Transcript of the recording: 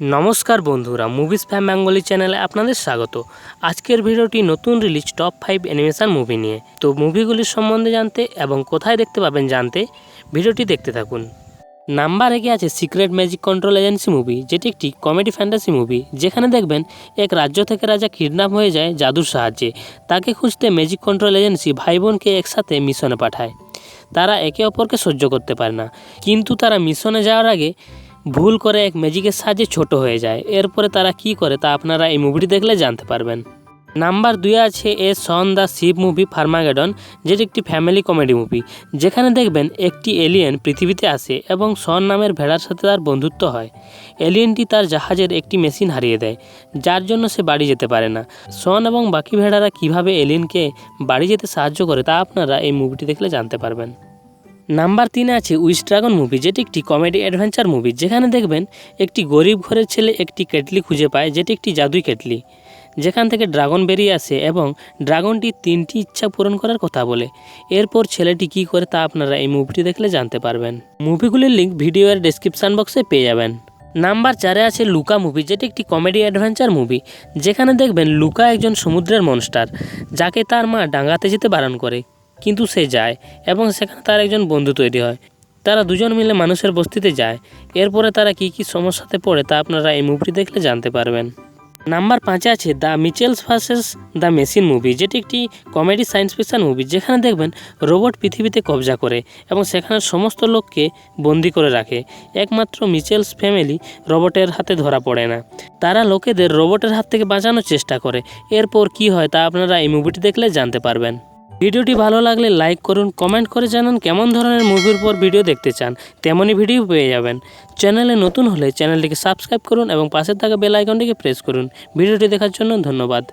নমস্কার বন্ধুরা movies ফ্যাম Bengali চ্যানেলে আপনাদের স্বাগত। আজকের ভিডিওটি নতুন release top five animation movie নিয়ে। তো মুভিগুলির সম্বন্ধে জানতে এবং কোথায় দেখতে পাবেন জানতে ভিডিওটি দেখতে থাকুন। নাম্বার একে আছে secret magic control agency movie যেটি একটি কমেডি ফ্যান্টাসি মুভি যেখানে দেখবেন এক রাজ্য থেকে রাজা কিডন্যাপ হয়ে যায় জাদুর সাহায্যে। তাকে খুঁজতে ম্যাজিক কন্ট্রোল এজেন্সি ভাই বোনকে একসাথে মিশনে পাঠায়। তারা একে অপরকে সহ্য করতে পারে না। কিন্তু তারা মিশনে যাওয়ার আগে ভুল করে এক ম্যাজিকের সাহায্যে ছোট হয়ে যায়। এরপরে তারা কি করে তা আপনারা এই মুভিটি দেখলে জানতে পারবেন। নাম্বার দুই আছে a Shaun the sheep movie Farmageddon, যেটি একটি ফ্যামিলি কমেডি মুভি যেখানে দেখবেন একটি এলিয়েন পৃথিবীতে আসে এবং সন নামের ভেড়ার সাথে তার বন্ধুত্ব হয়। এলিয়েনটি তার জাহাজের একটি মেশিন হারিয়ে দেয়, যার জন্য সে বাড়ি যেতে পারে না। সন এবং বাকি ভেড়ারা কীভাবে এলিয়েনকে বাড়ি যেতে সাহায্য করে তা আপনারা এই মুভিটি দেখলে জানতে পারবেন। নাম্বার তিনে আছে উইস ড্রাগন মুভি যেটি একটি কমেডি অ্যাডভেঞ্চার মুভি যেখানে দেখবেন একটি গরিব ঘরের ছেলে একটি কেটলি খুঁজে পায়, যেটি একটি জাদুই কেটলি। যেখান থেকে ড্রাগন বেরিয়ে আসে এবং ড্রাগনটি তিনটি ইচ্ছা পূরণ করার কথা বলে। এরপর ছেলেটি কী করে তা আপনারা এই মুভিটি দেখলে জানতে পারবেন। মুভিগুলির লিঙ্ক ভিডিওর ডেসক্রিপশান বক্সে পেয়ে যাবেন। নাম্বার চারে আছে লুকা মুভি যেটি একটি কমেডি অ্যাডভেঞ্চার মুভি যেখানে দেখবেন লুকা একজন সমুদ্রের মনস্টার যাকে তার মা ডাঙ্গাতে যেতে বারণ করে। কিন্তু সে যায় এবং সেখানে তার একজন বন্ধু তৈরি হয়। তারা দুজন মিলে মানুষের বস্তিতে যায়। এরপরে তারা কী কী সমস্যাতে পড়ে তা আপনারা এই মুভিটি দেখলে জানতে পারবেন। নাম্বার পাঁচে আছে the Mitchells versus the machine movie, যেটি একটি কমেডি সায়েন্স ফিকশন মুভি, যেখানে দেখবেন রোবট পৃথিবীতে কবজা করে এবং সেখানে সমস্ত লোককে বন্দি করে রাখে। একমাত্র মিচেলস ফ্যামিলি রোবটের হাতে ধরা পড়ে না। তারা লোকেদের রোবটের হাত থেকে বাঁচানোর চেষ্টা করে। এরপর কি হয় তা আপনারা এই মুভিটি দেখলে জানতে পারবেন। ভিডিওটি ভালো লাগলে লাইক করুন, কমেন্ট করে জানান কেমন ধরনের মুভির পর ভিডিও দেখতে চান। তেমনই ভিডিও পেয়ে যাবেন। চ্যানেলে নতুন হলে চ্যানেলটিকে সাবস্ক্রাইব করুন এবং পাশে থাকা বেল আইকনটিকে প্রেস করুন। ভিডিওটি দেখার জন্য ধন্যবাদ।